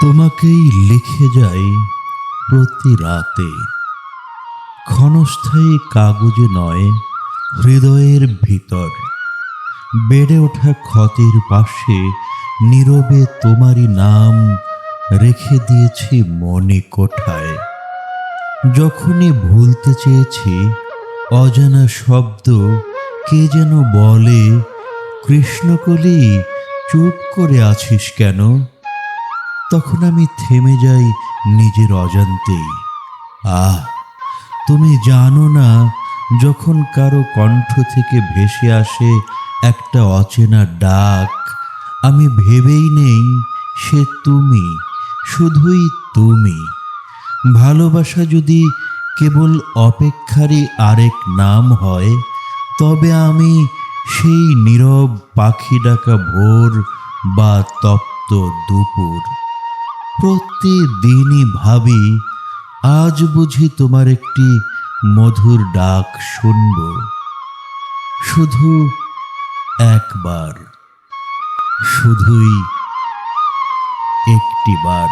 তোমাকেই লিখে যাই প্রতি রাতে। ক্ষণস্থায়ী কাগজে নয়, হৃদয়ের ভিতর। বেড়ে ওঠা ক্ষতের পাশে নীরবে তোমারই নাম রেখে দিয়েছি মনে কোঠায়। যখনই ভুলতে চেয়েছি, অজানা শব্দ কে যেন বলে, কৃষ্ণকলি, চুপ করে আছিস কেন? তখন আমি থেমে যাই নিজের অজান্তেই আহ, তুমি জানো না, যখন কারও কণ্ঠ থেকে ভেসে আসে একটা অচেনা ডাক, আমি ভেবেই নেই সে তুমি, শুধুই তুমি। ভালোবাসা যদি কেবল অপেক্ষারই আরেক নাম হয়, তবে আমি সেই নীরব পাখি ডাকা ভোর বা তপ্ত দুপুর। প্রতিদিনই ভাবি আজ বুঝি তোমার একটি মধুর ডাক শুনব। শুধু একবার শুধুই একটিবার।